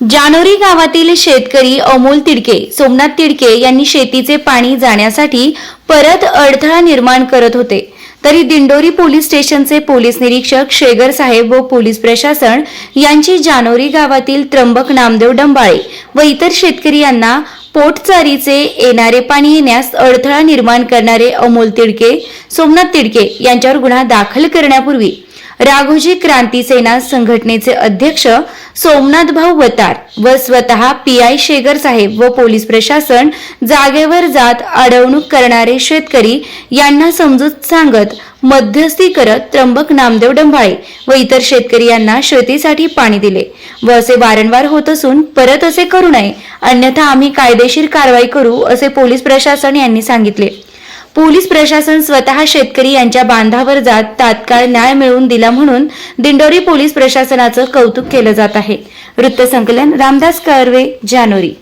जानोरी गावातील शेतकरी अमोल तिडके सोमनाथ तिडके यांनी शेतीचे पाणी जाण्यासाठी परत अडथळा निर्माण करत होते. तरी दिंडोरी पोलीस स्टेशनचे पोलीस निरीक्षक शेगर साहेब व पोलीस प्रशासन यांची जानोरी गावातील त्र्यंबक नामदेव डंबाळे व इतर शेतकरी यांना पोटचारीचे येणारे पाणी येण्यास अडथळा निर्माण करणारे अमोल तिडके सोमनाथ तिडके यांच्यावर गुन्हा दाखल करण्यापूर्वी राघोजी क्रांती सेना संघटनेचे अध्यक्ष सोमनाथ भाऊ वतार व स्वतः पी आय शेगर साहेब व पोलीस प्रशासन जागेवर जात अडवणूक करणारे शेतकरी यांना समजूत सांगत मध्यस्थी करत त्र्यंबक नामदेव डंभाळे व इतर शेतकरी यांना शेतीसाठी पाणी दिले व असे वारंवार होत असून परत असे करू नये अन्यथा आम्ही कायदेशीर कारवाई करू असे पोलीस प्रशासन यांनी सांगितले. पोलीस प्रशासन स्वतः शेतकरी यांच्या बांधावर जात तात्काळ न्याय मिळवून दिला म्हणून दिंडोरी पोलीस प्रशासनाचं कौतुक केलं जात आहे. वृत्तसंकलन रामदास कर्वे जानोरी.